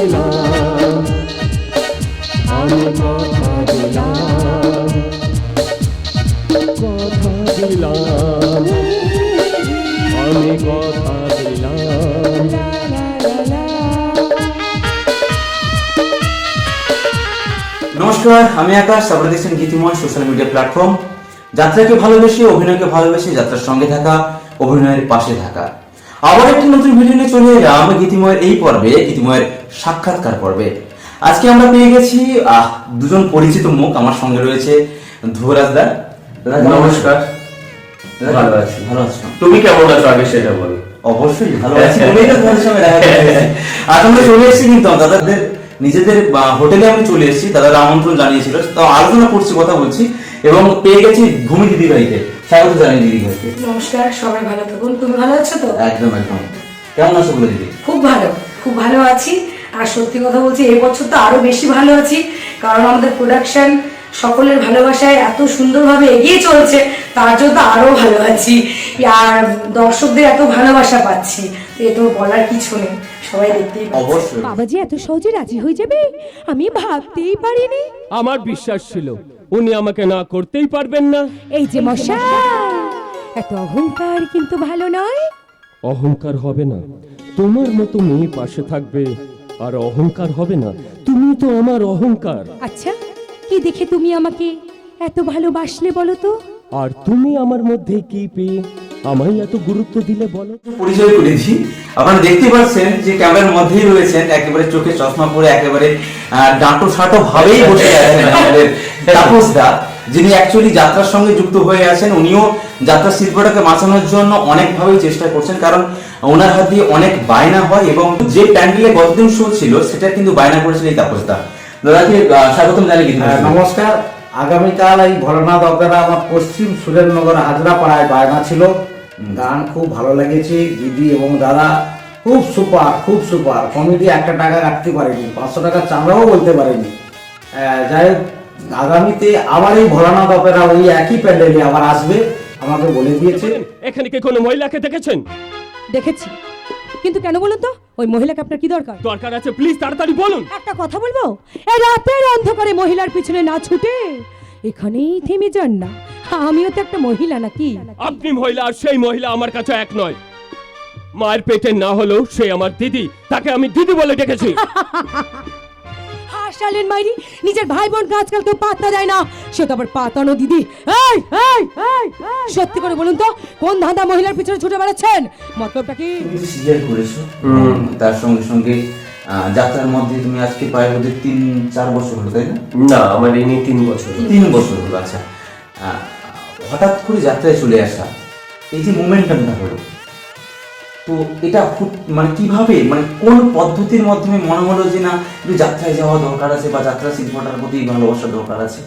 নমস্কার, আমি আকাশ, আপনারা দেখছেন গীতিময় সোশ্যাল মিডিয়া প্ল্যাটফর্ম যাত্রাকে ভালোবেসে, অভিনয়কে ভালোবেসে যাত্রার সঙ্গে থাকা, অভিনয়ের পাশে থাকা। আবার একটি নতুন ভিডিও নিয়ে চলে এলাম গীতিময়ের এই পর্বে। গীতিময়ের সাক্ষাৎকার পর্বে আজকে আমরা পেয়ে গেছি দুজন পরিচিত মুখ আমার সঙ্গে রয়েছে। ধ্রুবরাজ দা? নমস্কার। ভালো আছি। ভালো আছো? তুমি কেমন আছো? আগে সেটা বলো। অবশ্যই ভালো আছি। বলেই তো তোমাদের সঙ্গে দেখা আজ আমরা চলে এসেছি কিন্তু দাদাদের নিজেদের হোটেলে আমি চলে এসেছি। দাদারা আমন্ত্রণ জানিয়েছিল। তো আলোচনা করছি কথা বলছি। এবং পেয়ে গেছি ভূমি দিদি ভাইকে স্বাগত জানাই দিদি ভাইকে নমস্কার সবাই ভালো থাকুন। তুমি ভালো আছো তো? একদম একদম। কেমন আছো বলে দিদি? খুব ভালো খুব ভালো আছি। আর সত্যি কথা বলছি এই বছর তো আরও বেশি ভালো আছি কারণ আমাদের প্রোডাকশন সকলের ভালোবাসায় এত সুন্দরভাবে এগিয়ে চলছে তার জন্য তো আরও ভালো আছি। আর দর্শকদের এত ভালোবাসা পাচ্ছি এ তো বলার কিছু নেই সবাই দেখতেই অবশ্যই। বাবা যে এত সহজে রাজি হয়ে যাবে আমি ভাবতেই পারিনি। আমার বিশ্বাস ছিল উনি আমাকে না করতেই পারবেন না। এই যে মশা এত অহংকার কিন্তু ভালো নয়। অহংকার হবে না তোমার মতো মেয়ে পাশে থাকবে আর অহংকার হবে না। তুমি তো আমার অহংকার। আচ্ছা কি দেখে তুমি আমাকে এত ভালোবাসলে বলো তো? আর তুমি আমার মধ্যে কি পেয়ে আমায় এত গুরুত্ব দিলে বলো পরিচয় করে দিই আপনারা দেখতে পাচ্ছেন যে ক্যামেরার মধ্যেই রয়েছেন একেবারে চোখে চশমা পরে একেবারে ডাঁটো সাটো ভাবেই বসে আছেন আমাদের তাপস দা যিনি অ্যাকচুয়ালি যাত্রার সঙ্গে যুক্ত হয়ে আছেন উনিও যাত্রা শিল্পটাকে বাঁচানোর জন্য অনেকভাবেই চেষ্টা করছেন কারণ ওনার হাত দিয়ে অনেক বায়না হয় এবং যে প্যান্ডেলে গতদিন শো ছিল সেটা কিন্তু বায়না করেছিল এই তাপস দা। দাদাকে স্বাগতম হ্যাঁ, নমস্কার। আগামীকাল এই ভোলানাথ অপেরা আমার পশ্চিম সুরেন্দ্রনগর হাজরাপাড়ায় বায়না ছিল। গান খুব ভালো লেগেছে দিদি এবং দাদা খুব সুপার খুব সুপার। কমেডি একটা টাকা রাখতে পারেনি পাঁচশো টাকা চাঁদাও বলতে পারেনি। যাই হোক আগামীতে আবার এই ভোলানাথ অপেরা ওই একই প্যান্ডেলে আবার আসবে আমাকে বলে দিয়েছে। এখানে কি কোনো মহিলাকে দেখেছেন? দেখেছি। কিন্তু কেন বলুন তো? ওই মহিলাকে আপনার কি দরকার? দরকার আছে প্লিজ তাড়াতাড়ি বলুন। একটা কথা বলব? এই রাতের অন্ধকারে মহিলার পিছনে না ছুটে এখানেই থেমে যান না। আমিও তো একটা মহিলা নাকি? আপনি মহিলা আর সেই মহিলা আমার কাছে এক নয়। মায়ের পেটে না হলেও সে আমার দিদি তাকে আমি দিদি বলে ডেকেছি। হাসালেন মাইরি নিজের ভাই বোনকে আজকাল কেউ পাত্তা দেয় না। সে তো আবার পাতানো দিদি। এই এই এই এই, সত্যি করে বলুন তো কোন ধাঁধা মহিলার পিছনে ছুটে বেড়াচ্ছেন? মতলবটা কি? করেছ। তার সঙ্গে সঙ্গে যাত্রার মধ্যে তুমি আজকে প্রায় বোধহয় তিন চার বছর হলো তাই না? না আমার এই নিয়ে তিন বছর তিন বছর হলো আচ্ছা। হঠাৎ করে যাত্রায় চলে আসা। এই যে মোমেন্টামটা হলো। তো এটা খুব মানে কীভাবে? মানে কোন পদ্ধতির মাধ্যমে মনে হলো যে না একটু যাত্রায় যাওয়া দরকার আছে বা যাত্রা শিল্পটার প্রতি ভালোবাসা দরকার আছে?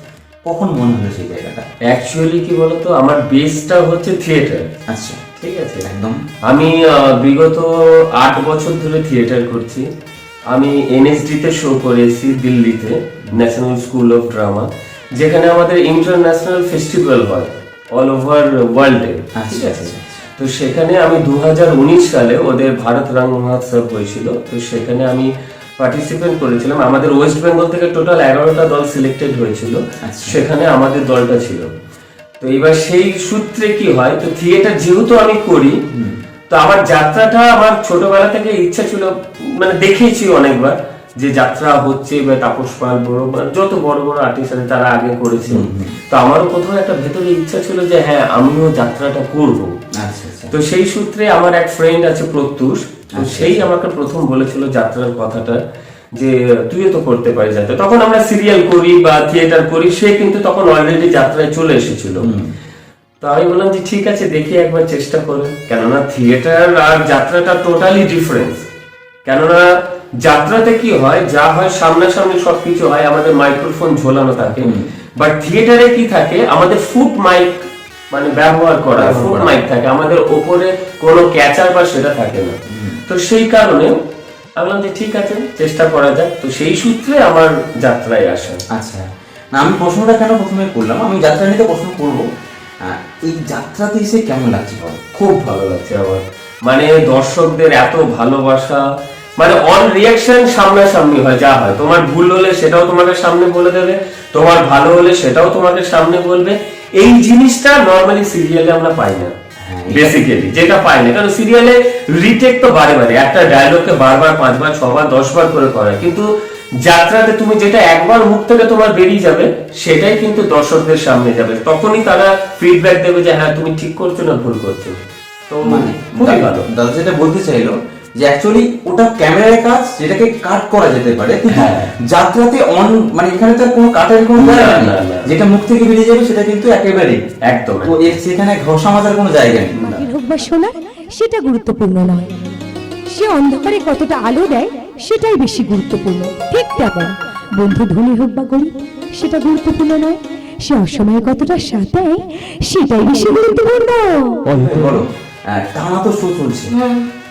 কখন মনে হলো সেই জায়গাটা? অ্যাকচুয়ালি কি বলতো আমার বেসটা হচ্ছে থিয়েটার আচ্ছা। ঠিক আছে? একদম। আমি বিগত আট বছর ধরে থিয়েটার করছি। আমি এনএসডি তে শো করেছি দিল্লিতে ন্যাশনাল স্কুল অফ ড্রামা যেখানে আমাদের ইন্টারন্যাশনাল ফেস্টিভ্যাল হয়। অল ওভার ওয়ার্ল্ডে ঠিক আছে? আচ্ছা, তো সেখানে আমি দু হাজার উনিশ সালে ওদের ভারত রং মহোৎসব হয়েছিল। তো সেখানে আমি পার্টিসিপেট করেছিলাম। আমাদের ওয়েস্ট বেঙ্গল থেকে টোটাল এগারোটা দল সিলেক্টেড হয়েছিল। আচ্ছা। সেখানে আমাদের দলটা ছিল। তো এবার সেই সূত্রে কি হয়? তো থিয়েটার যেহেতু আমি করি তো আমার যাত্রাটা আমার ছোটবেলা থেকে ইচ্ছা ছিল মানে দেখেছি অনেকবার। যে যাত্রা হচ্ছে বা তাপস পাল বড় যত বড় বড় আর্টিস্ট আছে তারা আগে করেছে। তো আমারও কোথাও একটা ভেতরে ইচ্ছা ছিল যে হ্যাঁ আমিও যাত্রাটা করব। আচ্ছা আচ্ছা। তো সেই সূত্রে আমার এক ফ্রেন্ড আছে প্রত্যুষ তো সেই আমাকে প্রথম বলেছিল যাত্রার কথাটা যে তুইও তো করতে পারিস যাত্রা। তখন আমরা সিরিয়াল করি বা থিয়েটার করি সে কিন্তু তখন অলরেডি যাত্রায় চলে এসেছিল। তো আমি বললাম যে ঠিক আছে দেখি একবার চেষ্টা করে। কেননা থিয়েটার আর যাত্রাটা টোটালি ডিফারেন্স কেননা যাত্রাতে কি হয় যা হয় সামনাসামনি সবকিছু হয় আমাদের মাইক্রোফোন ঝোলানো থাকে। বাট থিয়েটারে কি থাকে আমাদের ফুট মাইক মানে ব্যবহার করা ফুট মাইক থাকে। আমাদের ওপরে কোনো ক্যাচার বা সেটা থাকে না। তো সেই কারণে আমি বললাম যে ঠিক আছে চেষ্টা করা যাক। তো সেই সূত্রে আমার যাত্রায় আসা। আচ্ছা। না আমি প্রশ্নটা কেন প্রথমে করলাম? আমি যাত্রা নিতে প্রশ্ন করব। এই যাত্রাতে এসে কেমন লাগছে খুব ভালো লাগছে আমার। মানে দর্শকদের এত ভালোবাসা মানে অন রিয়াকশন সামনাসামনি হয় যা হয়। তোমার ভুল হলে সেটাও তোমাকে সামনে বলে দেবে তোমার ভালো হলে সেটাও তোমাকে সামনে বলবে। এই জিনিসটা নর্মালি সিরিয়ালে আমরা পাই না। বেসিক্যালি যেটা পাই না। কারণ সিরিয়ালে রিটেক তো বারে বারে। একটা ডায়লগকে বারবার পাঁচবার ছবার দশবার করে করা কিন্তু যাত্রাতে তুমি যেটা একবার মুখ থেকে তোমার বেরিয়ে যাবে সেটাই কিন্তু দর্শকদের সামনে যাবে। তখনই তারা ফিডব্যাক দেবে যে হ্যাঁ তুমি ঠিক করছ না ভুল করছ। তো মানে খুবই ভালো। দাদা যেটা বলতে চাইলো যে অ্যাকচুয়ালি ওটা ক্যামেরার কাজ যেটাকে কাট করা যেতে পারে। কিন্তু হ্যাঁ। যাত্রাতে অন মানে এখানে তো কোনো কাটের কোনো জায়গা নেই। যেটা মুখ থেকে বেরিয়ে যাবে সেটা কিন্তু একেবারেই একদম। তো এর সেখানে ঘষা মাজার কোনো জায়গা নেই। হোক বা সোনার সেটা গুরুত্বপূর্ণ নয়। সে অন্ধকারে কতটা আলো দেয় সেটাই বেশি গুরুত্বপূর্ণ। ঠিক তেমন। বন্ধু ধনী হোক বা গরিব সেটা গুরুত্বপূর্ণ নয়। সে অসময়ে কতটা সাথ দেয় সেটাই বেশি গুরুত্বপূর্ণ। বলো আহ, টানা তো শো চলছে। প্রাস-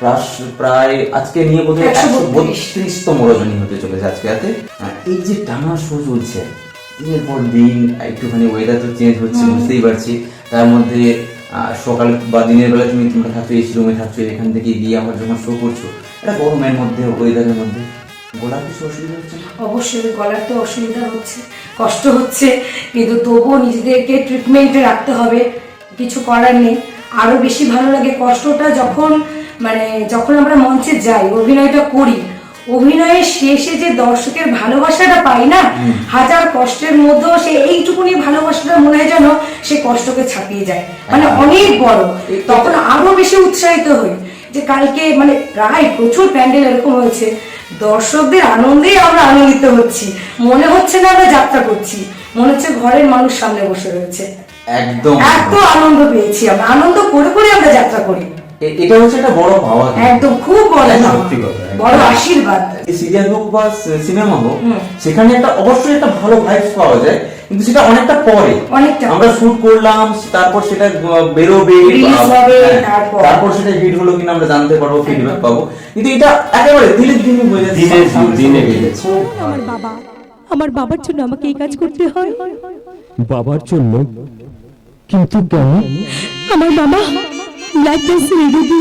প্রায় আজকে নিয়ে বোধহয় একশো একশো বত্রিশ। বত্রিশতম রজনী হতে চলেছে আজকে রাতে। এই যে টানা শো চলছে দিনের পর দিন একটুখানি ওয়েদার তো চেঞ্জ হচ্ছে বুঝতেই পারছি। তার মধ্যে সকাল বা দিনের বেলা তুমি তোমরা থাকছো এসি রুমে থাকছো এখান থেকে গিয়ে আবার যখন শো করছ এটা গরমের মধ্যে ওয়েদারের মধ্যে গোলাপ কিছু অসুবিধা হচ্ছে? অবশ্যই গলার তো অসুবিধা হচ্ছে কষ্ট হচ্ছে। কিন্তু তবুও নিজেদেরকে ট্রিটমেন্টে রাখতে হবে কিছু করার নেই। আরও বেশি ভালো লাগে কষ্টটা যখন মানে যখন আমরা মঞ্চে যাই অভিনয়টা করি অভিনয়ের শেষে যে দর্শকের ভালোবাসাটা পাই না হাজার কষ্টের মধ্যেও সে এইটুকুনি ভালোবাসাটা মনে হয় যেন সে কষ্টকে ছাপিয়ে যায়। মানে অনেক বড়। তখন আরও বেশি উৎসাহিত হই যে কালকে মানে প্রায় প্রচুর প্যান্ডেল এরকম হয়েছে। দর্শকদের আনন্দেই আমরা আনন্দিত হচ্ছি। মনে হচ্ছে না আমরা যাত্রা করছি। মনে হচ্ছে ঘরের মানুষ সামনে বসে রয়েছে। একদম। এত আনন্দ পেয়েছি আমরা। আনন্দ করে করে আমরা যাত্রা করি। এটা হচ্ছে একটা বড় একদম খুব বড় সত্যি কথা, বড় আশীর্বাদ। এই সিরিয়াল হোক বা সিনেমা হোক সেখানে একটা অবশ্যই একটা ভালো ভাইবস পাওয়া যায় কিন্তু সেটা অনেকটা পরে। আমরা শুট করলাম তারপর সেটা বেরোবে হ্যাঁ, তারপর। তারপর সেটা হিট হলো কিনা আমরা জানতে পারব ফিডব্যাক পাবো। কিন্তু এটা একেবারে দিনের দিনে হয়ে যাচ্ছে। দিন, দিনে। আমার বাবা। আমার বাবার জন্য আমাকে এই কাজ করতে হয়। বাবার জন্য? কিন্তু কেন? আমার বাবা ব্লাড ক্যান্সার রোগী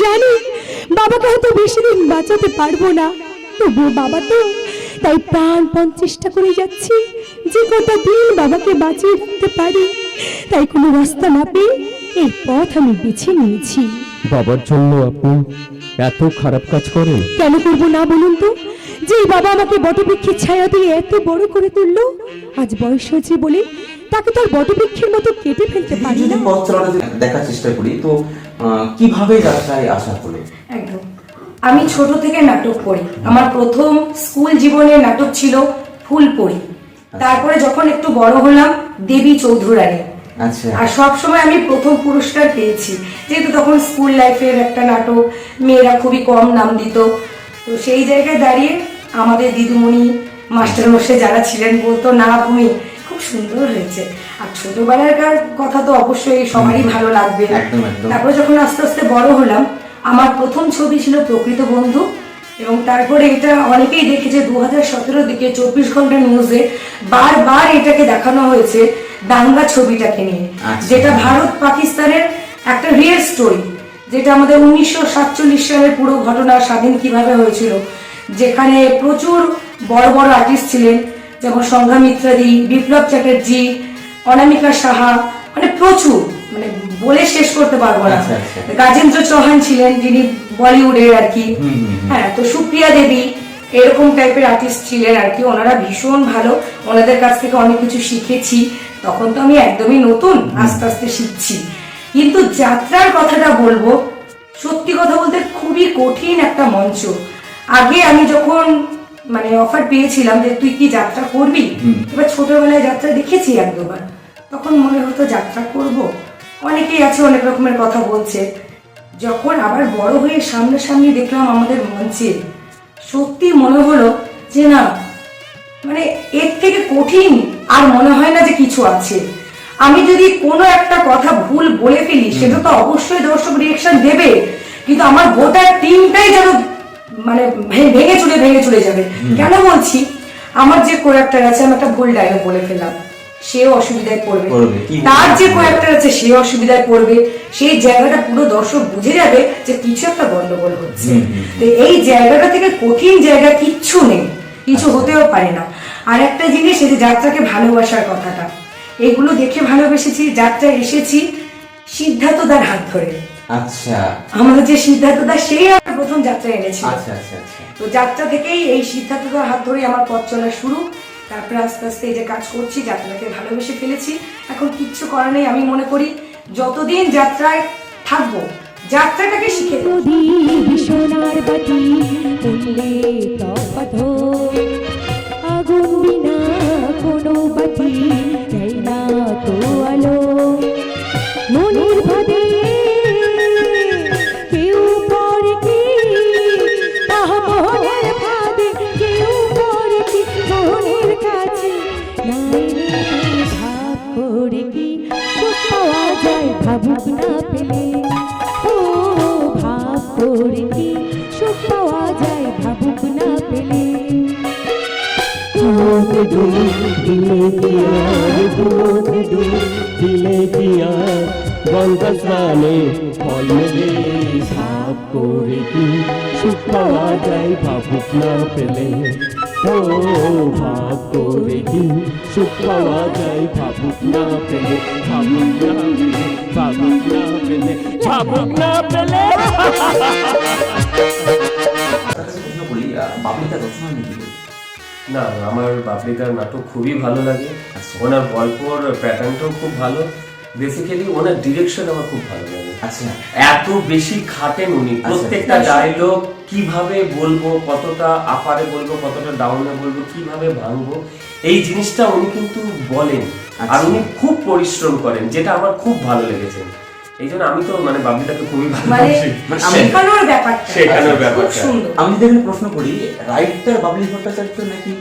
জানি বাবাকে হয়তো বেশি দিন বাঁচাতে পারব না। তবুও বাবা তো তাই প্রাণপণ চেষ্টা করে যাচ্ছি যে কটা দিন বাবাকে বাঁচিয়ে রাখতে পারি। তাই কোনো রাস্তা না পেয়ে এই পথ আমি বেছে নিয়েছি। বাবার জন্য আপনি এত খারাপ কাজ করেন। কেন করব না বলুন তো? যে বাবা আমাকে বটবৃক্ষের ছায়া দিয়ে এত বড় করে তুললো আজ বয়স হয়েছে বলে তাকে তো আর বটবৃক্ষের মতো কেটে ফেলতে পারি না। পথ চলাটা দেখার চেষ্টা করি তো কীভাবে যাত্রায় আসা হলো একদম। আমি ছোট থেকে নাটক করি। আমার প্রথম স্কুল জীবনে নাটক ছিল ফুলপরি। তারপরে যখন একটু বড় হলাম দেবী চৌধুরানী। আচ্ছা। আর সব সময় আমি প্রথম পুরস্কার পেয়েছি। যেহেতু তখন স্কুল লাইফের একটা নাটক মেয়েরা খুবই কম নাম দিত। তো সেই জায়গায় দাঁড়িয়ে আমাদের দিদিমণি মাস্টারমশাই যারা ছিলেন বলতো না ভূমি সুন্দর হয়েছে আর ছোটবেলাকার কথা তো অবশ্যই সবারই ভালো লাগবে। তারপরে যখন আস্তে আস্তে বড় হলাম আমার প্রথম ছবি ছিল প্রকৃত বন্ধু এবং তারপরে এটা অনেকেই দেখেছে দু হাজার সতেরো দিকে চব্বিশ ঘণ্টা নিউজে বারবার এটাকে দেখানো হয়েছে দাঙ্গা ছবিটাকে নিয়ে আচ্ছা। যেটা ভারত পাকিস্তানের একটা রিয়েল স্টোরি যেটা আমাদের উনিশশো সাতচল্লিশ সালের পুরো ঘটনা স্বাধীন কীভাবে হয়েছিল যেখানে প্রচুর বড় বড় আর্টিস্ট ছিলেন যেমন সংঘামিত্রাদি বিপ্লব চ্যাটার্জি অনামিকা সাহা মানে প্রচুর মানে বলে শেষ করতে পারব না। আচ্ছা, আচ্ছা। গাজেন্দ্র চৌহান ছিলেন যিনি বলিউডের আর কি। হ্যাঁ তো সুপ্রিয়া দেবী এরকম টাইপের আর্টিস্ট ছিলেন আর কি। ওনারা ভীষণ ভালো। ওনাদের কাছ থেকে অনেক কিছু শিখেছি। তখন তো আমি একদমই নতুন আস্তে আস্তে শিখছি। কিন্তু যাত্রার কথাটা বলব সত্যি কথা বলতে খুবই কঠিন একটা মঞ্চ। আগে আমি যখন মানে অফার পেয়েছিলাম যে তুই কি যাত্রা করবি? এবার ছোটবেলায় যাত্রা দেখেছি এক দুবার তখন মনে হতো যাত্রা করব। অনেকেই আছে অনেক রকমের কথা বলছে। যখন আবার বড় হয়ে সামনাসামনি দেখলাম আমাদের মঞ্চে সত্যি মনে হলো যে না মানে এর থেকে কঠিন আর মনে হয় না যে কিছু আছে। আমি যদি কোনো একটা কথা ভুল বলে ফেলি সেটা তো অবশ্যই দর্শক রিয়েকশন দেবে। কিন্তু আমার গোটা টিমটাই যেন মানে ভেঙে চলে ভেঙে চলে যাবে। কেন বলছি? আমার যে ক্যারেক্টার আছে আমি একটা ভুল ডায়লগ বলে ফেললাম। সেও অসুবিধায় পড়বে? তার যে কয়েকটা আছে সে অসুবিধায় পড়বে। সেই জায়গাটা পুরো দর্শক বুঝে যাবে যে কিছু একটা গন্ডগোল হচ্ছে। তো এই জায়গাটা থেকে কঠিন জায়গা কিচ্ছু নেই। কিছু হতেও পারে না। আর একটা জিনিস এই যে যাত্রাকে ভালোবাসার কথাটা। এগুলো দেখে ভালোবেসেছি। যাত্রা এসেছি সিদ্ধার্থ তার হাত ধরে। আচ্ছা। আমাদের যে সিদ্ধার্থদা সেই আমার প্রথম যাত্রা এনেছিল। আচ্ছা আচ্ছা আচ্ছা। তো যাত্রা থেকেই এই সিদ্ধার্থ হাত ধরে আমার পথ চলা শুরু। তারপরে আস্তে আস্তে এই যে কাজ করছি যাত্রাকে ভালোবেসে ফেলেছি। এখন কিচ্ছু করার নেই আমি মনে করি যতদিন যাত্রায় থাকব যাত্রাটাকে শিখে সোনার বাটি উঠলে তপথ আগুন বিনা কোনো বাটি চাই না তো আলো। মনের ভাবে দিলে দিয়া গঙ্গা স্নানে ফল মেলে ভাব করে কি সুখ পাওয়া ভাবুক না পেলে ও ভাব করে কি সুখ পাওয়া ভাবুক না পেলে ভাবুক না ভাবুক না পেলে ভাবুক না পেলে বাবলিটা রচনা কি বলবেন? না আমার বাপরিকার নাটক খুবই ভালো লাগে। আচ্ছা। ওনার গল্পর প্যাটার্নটাও খুব ভালো। বেসিক্যালি ওনার ডিরেকশন আমার খুব ভালো লাগে। আচ্ছা। এত বেশি খাটেন উনি। আচ্ছা। প্রত্যেকটা ডায়লগ কীভাবে বলব কতটা আপারে বলব কতটা ডাউনে বলব কীভাবে ভাঙবো এই জিনিসটা উনি কিন্তু বলেন। আর। উনি খুব পরিশ্রম করেন যেটা আমার খুব ভালো লেগেছে। এই জন্য আমি তো মানে বাবিটাকে খুবই মানে ভালোবাসি মানে শেখানোর ব্যাপারটা। শেখানোর ব্যাপারটা। আমি যদি এখানে প্রশ্ন করি রাইটার বাবলি ভট্টাচার্য নাকি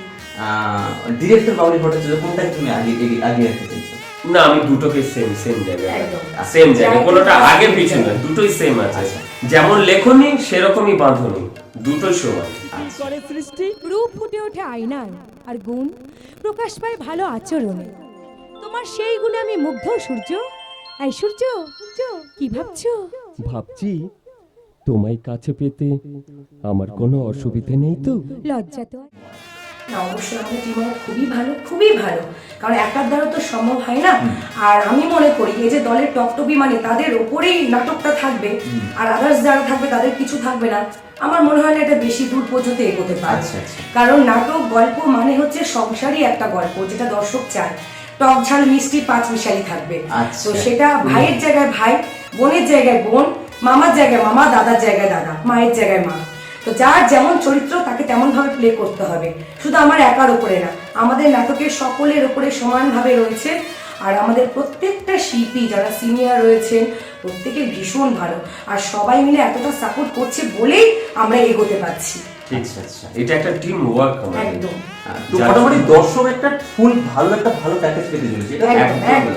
ডিরেক্টর বাবলি ভট্টাচার্য কোনটাকে তুমি আগে এগিয়ে- আগে রাখতে চাইছো? না আমি দুটোকে সেম সেম জায়গায় সেম জায়গায়। কোনোটা আগে পিছনে। দুটোই সেম আছে। আচ্ছা। যেমন লেখনি সেরকমই বাঁধনি। দুটোই সমান। করে সৃষ্টি? রূপ ফুটে ওঠে আয়নায় আর গুণ? প্রকাশ পায় ভালো আচরণে। তোমার সেই গুণে আমি মুগ্ধ সূর্য? এই সূর্য কি ভাবছ? ভাবছি তোমায় কাছে পেতে আমার কোনো অসুবিধে নেই তো। লজ্জা তো না অবশ্যই আমাদের টিম খুবই ভালো খুবই ভালো। কারণ একার দ্বারা তো সম্ভব হয় না। আর আমি মনে করি এই যে দলের টপটপি মানে তাদের ওপরেই নাটকটা থাকবে আর আদার্স যারা থাকবে তাদের কিছু থাকবে না। আমার মনে হয় না এটা বেশি দূর পর্যন্ত এগোতে পারে। আচ্ছা, আচ্ছা। কারণ নাটক গল্প মানে হচ্ছে সংসারই একটা গল্প যেটা দর্শক চায়। টক ঝাল মিষ্টি পাঁচ মিশালি থাকবে। আচ্ছা। তো সেটা ভাইয়ের জায়গায় ভাই বোনের জায়গায় বোন মামার জায়গায় মামা দাদার জায়গায় দাদা মায়ের জায়গায় মা। তো যার যেমন চরিত্র তাকে তেমন ভাবে প্লে করতে হবে। শুধু আমার একার উপরে না আমাদের নাটকের সকলের উপরে সমানভাবে রয়েছে। আর আমাদের প্রত্যেকটা শিল্পী যারা সিনিয়র রয়েছেন প্রত্যেকে ভীষণ ভালো। আর সবাই মিলে এতটা সাপোর্ট করছে বলেই আমরা এগোতে পারছি। আচ্ছা আচ্ছা। এটা একটা টিম ওয়ার্ক একদম। তো মোটামুটি দর্শক একটা ফুল ভালো একটা ভালো প্যাকেজ পেতে চলেছে। এটা।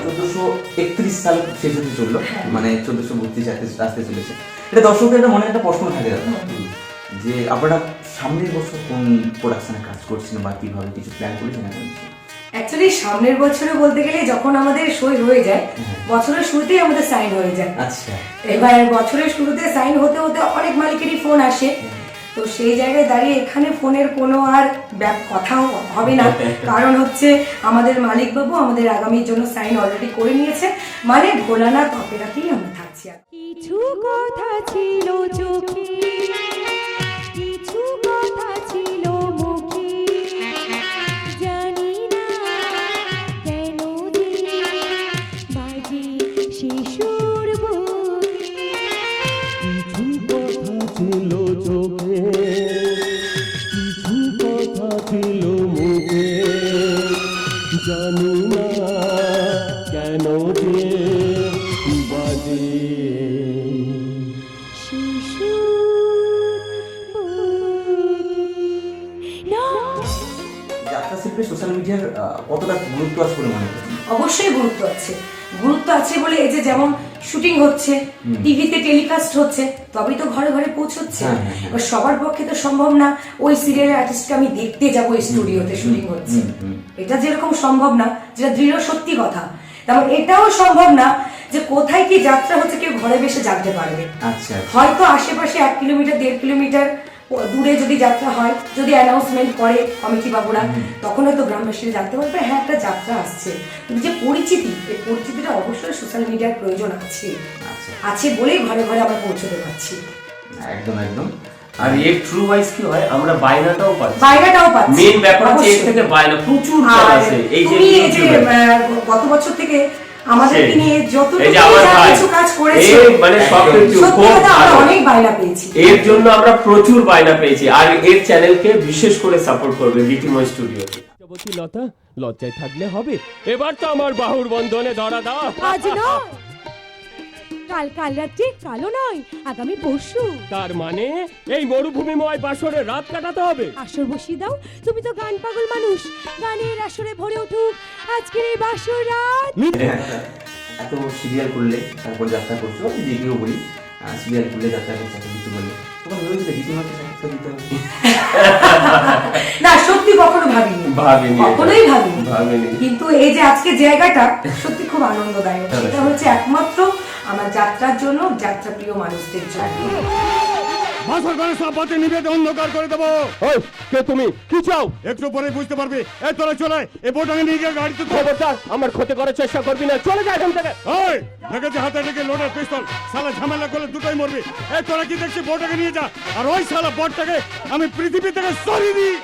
চোদ্দশো একত্রিশ সাল শেষ হতে চলল। মানে চোদ্দশো বত্রিশ আসতে আসতে চলেছে। এটা দর্শকের একটা মনে একটা প্রশ্ন থাকে যে আপনারা সামনের বছর কোন প্রোডাকশনে কাজ করছেন বা কীভাবে কিছু প্ল্যান করেছেন এখন? অ্যাকচুয়ালি সামনের বছরে বলতে গেলে যখন আমাদের সই হয়ে যায় বছরের শুরুতেই আমাদের সাইন হয়ে যায়। আচ্ছা। এবার বছরের শুরুতে সাইন হতে হতে অনেক মালিকেরই ফোন আসে। তো সেই জায়গায় দাঁড়িয়ে এখানে ফোনের কোনো আর কথাও হবে না। কারণ হচ্ছে আমাদের মালিকবাবু আমাদের আগামীর জন্য সাইন অলরেডি করে নিয়েছে। মানে ভোলানাথ অপেরাতেই আমরা থাকছি আর কিছু কথা ছিল চোখে। মিডিয়ার কতটা গুরুত্ব আছে বলে মনে করেন অবশ্যই গুরুত্ব আছে। গুরুত্ব আছে বলে এই যে যেমন শুটিং হচ্ছে টিভিতে টেলিকাস্ট হচ্ছে তবেই তো ঘরে ঘরে পৌঁছচ্ছে। হ্যাঁ, হ্যাঁ, হ্যাঁ। সবার পক্ষে তো সম্ভব না ওই সিরিয়ালের আর্টিস্টকে আমি দেখতে যাব ওই স্টুডিওতে শুটিং হচ্ছে। এটা যেরকম সম্ভব না যেটা দৃঢ় সত্যি কথা। তেমন এটাও সম্ভব না যে কোথায় কি যাত্রা হচ্ছে কেউ ঘরে বসে জানতে পারবে। আচ্ছা। হয়তো আশেপাশে এক কিলোমিটার দেড় কিলোমিটার দূরে যদি যাত্রা হয় যদি অ্যানাউন্সমেন্ট করে কমিটি বাবুরা তখন হয়তো গ্রামবাসীরা জানতে পারবে হ্যাঁ একটা যাত্রা আসছে। যে পরিচিতি এই পরিচিতিটা অবশ্যই সোশ্যাল মিডিয়ার প্রয়োজন আছে। আচ্ছা। আছে বলেই ঘরে ঘরে আমরা পৌঁছতে পারছি। একদম একদম। আর এর ট্রু ওয়াইজ কি হয়? আমরা বায়নাটাও পাচ্ছি। বাইরেটাও পাচ্ছি। মেন ব্যাপার হচ্ছে এর থেকে বায়না প্রচুর আছে এই যে গত বছর থেকে আমাদেরকে নিয়ে যতটুকু এই যে আমার যা ভাই, কিছু কাজ করেছে মানে সবকিছু খুব ভালো। অনেক বাইনা পেয়েছি। এর জন্য আমরা প্রচুর বায়না পেয়েছি আর এর চ্যানেলকে বিশেষ করে সাপোর্ট করবে গীতিময় স্টুডিও লজ্জাবতী লতা লজ্জায় থাকলে হবে এবার তো আমার বাহুর বন্ধনে ধরা দাও। আজ কাল কাল রাত্রে কালো নয় আগামী পরশু। তার মানে এই মরুভূমিময় বাসরে রাত কাটাতে হবে? আসর বসিয়ে দাও তুমি তো গান পাগল মানুষ। গানের আসরে ভরে উঠুক আজকের এই বাসর রাত। এত সিরিয়াল করলে তারপর যাত্রা করছ আমি যেগুলো বলি সিরিয়াল করলে যাত্রা করছে এত কিছু বললে তখন ভেবেছিলে গীতিমাকে সাক্ষাৎকার দিতে হবে। না সত্যি কখনো ভাবিনি। ভাবিনি কখনোই ভাবিনি। ভাবিনি। কিন্তু এই যে আজকে জায়গাটা সত্যি খুব আনন্দদায়ক। সেটা হচ্ছে একমাত্র আমার যাত্রার জন্য যাত্রা প্রিয় মানুষদের জন্য। অন্ধকার করে দেবো। ওই কে তুমি? কি চাও? একটু পরে বুঝতে পারবি। এই তোরা চলে এই বোটাকে নিয়ে গিয়ে গাড়িতে খবরদার আমার ক্ষতি করার চেষ্টা করবি না। চলে যা এখান থেকে। ওই দেখেছি হাতে রেখে লোডের পিস্তল। সালা ঝামেলা করলে দুটোই মরবি। এই তোরা কি দেখছি বোটাকে নিয়ে যা? আর ওই সালা বটটাকে আমি পৃথিবী থেকে সরিয়ে দিই।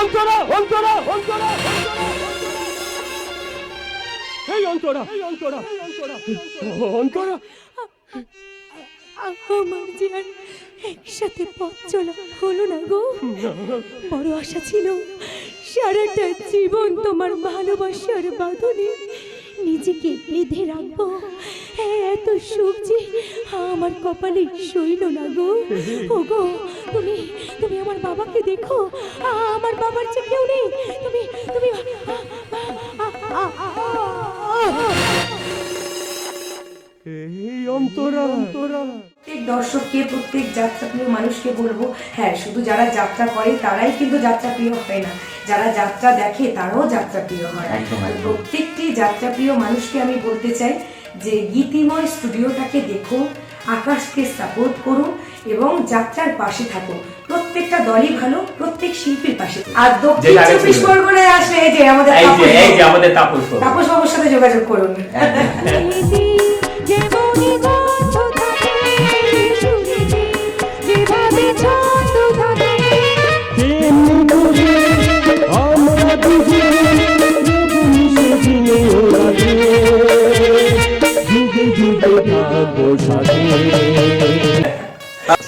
অন্তরা অন্তরা অন্তরা। এই অন্তরা এই অন্তরা এই অন্তরা অন্তরা। আমার যে আর একসাথে পথ চলা হলো না গো। বড় আশা ছিল সারাটা জীবন তোমার ভালোবাসার বাঁধনে নিজেকে বেঁধে রাখব। এত সুখ যে আমার কপালে সইল না গো। ও গো তুমি তুমি আমার বাবাকে দেখো। আমার বাবার যে কেউ নেই। তুমি তুমি এই অন্তরা অন্তরা। প্রত্যেক দর্শককে প্রত্যেক যাত্রা প্রিয় মানুষকে বলব হ্যাঁ শুধু যারা যাত্রা করে তারাই কিন্তু যাত্রা প্রিয় হয় না। যারা যাত্রা দেখে তারাও যাত্রা প্রিয় হয়। প্রত্যেকটি যাত্রা প্রিয় মানুষকে আমি বলতে চাই যে গীতিময় স্টুডিওটাকে দেখুন আকাশকে সাপোর্ট করুন এবং যাত্রার পাশে থাকুন প্রত্যেকটা দলই ভালো প্রত্যেক শিল্পীর পাশে। আর দক্ষিণ চব্বিশ পরগনায় আসলে এই যে আমাদের। তাপস বাবুর সাথে যোগাযোগ করুন।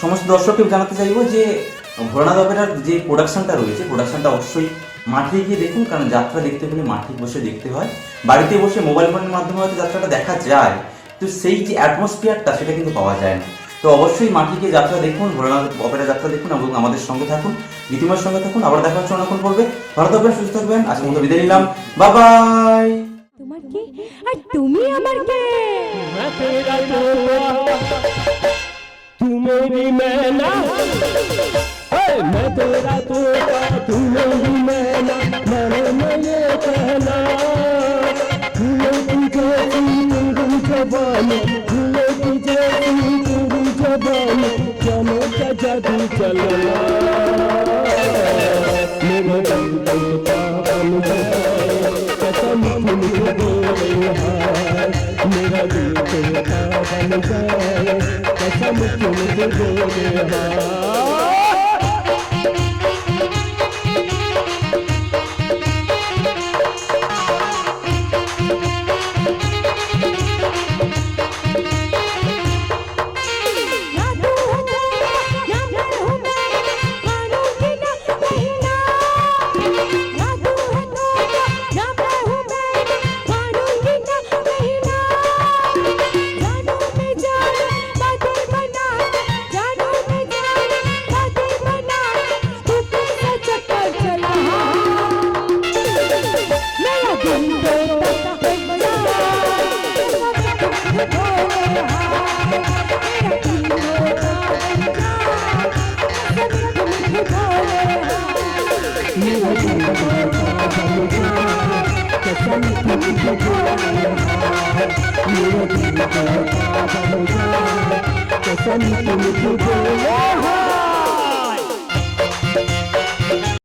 সমস্ত দর্শককে জানাতে চাইব যে ভোলানাথ অপেরার যে প্রোডাকশনটা রয়েছে প্রোডাকশনটা অবশ্যই মাঠে গিয়ে দেখুন, কারণ যাত্রা দেখতে হলে মাঠে বসে দেখতে হয়। বাড়িতে বসে মোবাইল ফোনের মাধ্যমে হয়তো যাত্রাটা দেখা যায়, তো সেই যে অ্যাটমসফিয়ারটা সেটা কিন্তু পাওয়া যায় না। তো অবশ্যই মাঠে গিয়ে যাত্রা দেখুন, ভোলানাথ অপেরা যাত্রা দেখুন, এবং আমাদের সঙ্গে থাকুন গীতিমার সঙ্গে থাকুন, আবার দেখা হচ্ছে কোন পর্বে। ভালো থাকবেন সুস্থ থাকবেন, আজকের মতো বিদায় নিলাম। বাবাই তোমার কে আর তুমি আমার কে मैं तेरा तोता तू मेरी मैना हे, मैं तेरा तोता तू मेरी मैना मैंने मैं ये कहना फूलों की जैसी तेरी जबानी फूलों की जैसी तेरी जबानी चलो का जादू चलना मेरे दिल दिल पागल Thank you.